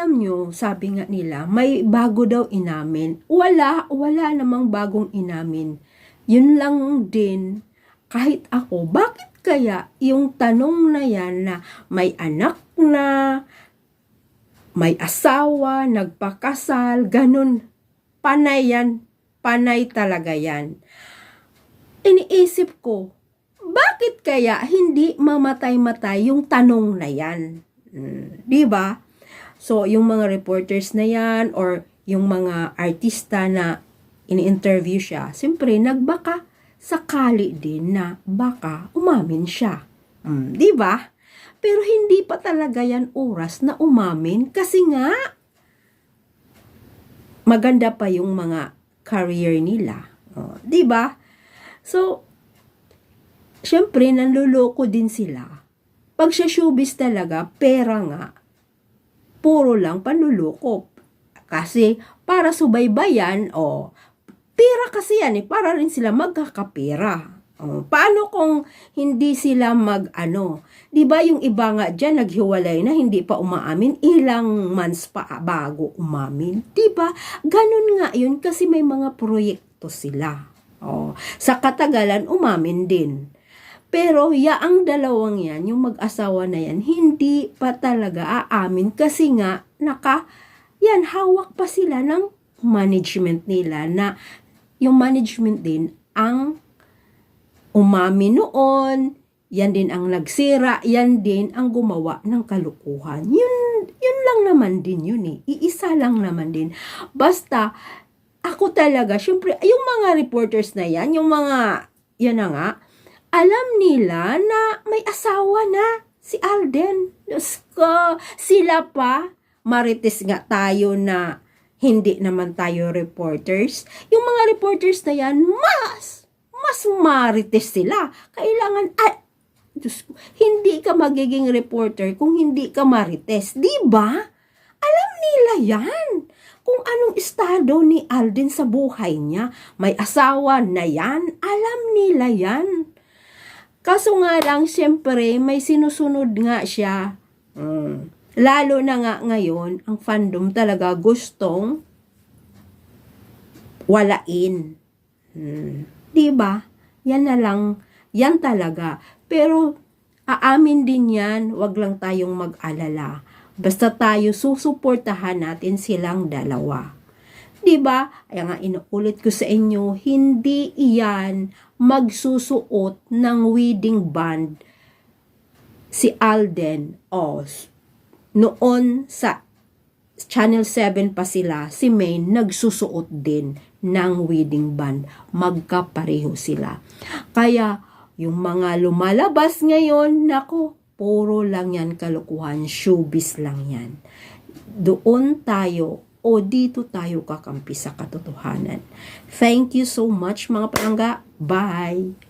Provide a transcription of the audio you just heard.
alam nyo, sabi nga nila, may bago daw inamin. Wala, wala namang bagong inamin. Yun lang din, kahit ako, bakit kaya yung tanong na yan na may anak na, may asawa, nagpakasal, ganun, panay yan, panay talaga yan. Iniisip ko, bakit kaya hindi mamatay-matay yung tanong na yan? Mm, 'Di ba? So, yung mga reporters na yan or yung mga artista na ini-interview siya, siyempre nagbaka sakali din na baka umamin siya. Mm, 'Di ba? Pero hindi pa talaga yan oras na umamin kasi nga maganda pa yung mga career nila. Oh, 'Di ba? So, syempre, nanluloko din sila. Pag sa showbiz talaga, pera nga, puro lang panluloko. Kasi, para subaybayan, o, pera kasi yan eh, para rin sila magkakapera. O, paano kung hindi sila mag, ano, di ba yung iba nga dyan, naghiwalay na, hindi pa umaamin, ilang months pa bago umamin. Di ba? Ganun nga yun, kasi may mga proyekto sila. O, sa katagalan, umamin din. Pero ya ang dalawang yan, yung mag-asawa na yan, hindi pa talaga aamin kasi nga naka yan hawak pa sila ng management nila na yung management din ang umamin noon, yan din ang nagsira, yan din ang gumawa ng kalukuhan. Yun, yun lang naman din yun eh. Iisa lang naman din. Basta, ako talaga, syempre, yung mga reporters na yan, yung mga, yan na nga, alam nila na may asawa na si Alden. Diyos ko, sila pa, marites nga tayo na hindi naman tayo reporters. Yung mga reporters na yan, mas, mas marites sila. Kailangan, ay, Diyos ko, hindi ka magiging reporter kung hindi ka marites. Ba? Alam nila yan. Kung anong estado ni Alden sa buhay niya. May asawa na yan. Alam nila yan. Kaso nga lang, siyempre, may sinusunod nga siya. Mm. Lalo na nga ngayon, ang fandom talaga gustong walain. Hmm. Di ba? Yan na lang, yan talaga. Pero, aamin din yan, wag lang tayong mag-alala. Basta tayo susuportahan natin silang dalawa. 'Di ba? Kaya nga inuulit ko sa inyo, hindi iyan magsusuot ng wedding band si Alden Oz. Noon sa Channel 7 pa sila, si Maine nagsusuot din ng wedding band. Magkapareho sila. Kaya, yung mga lumalabas ngayon, nako, puro lang yan kalukuhan, showbiz lang yan. Doon tayo o dito tayo kakampi sa katotohanan. Thank you so much mga palangga. Bye!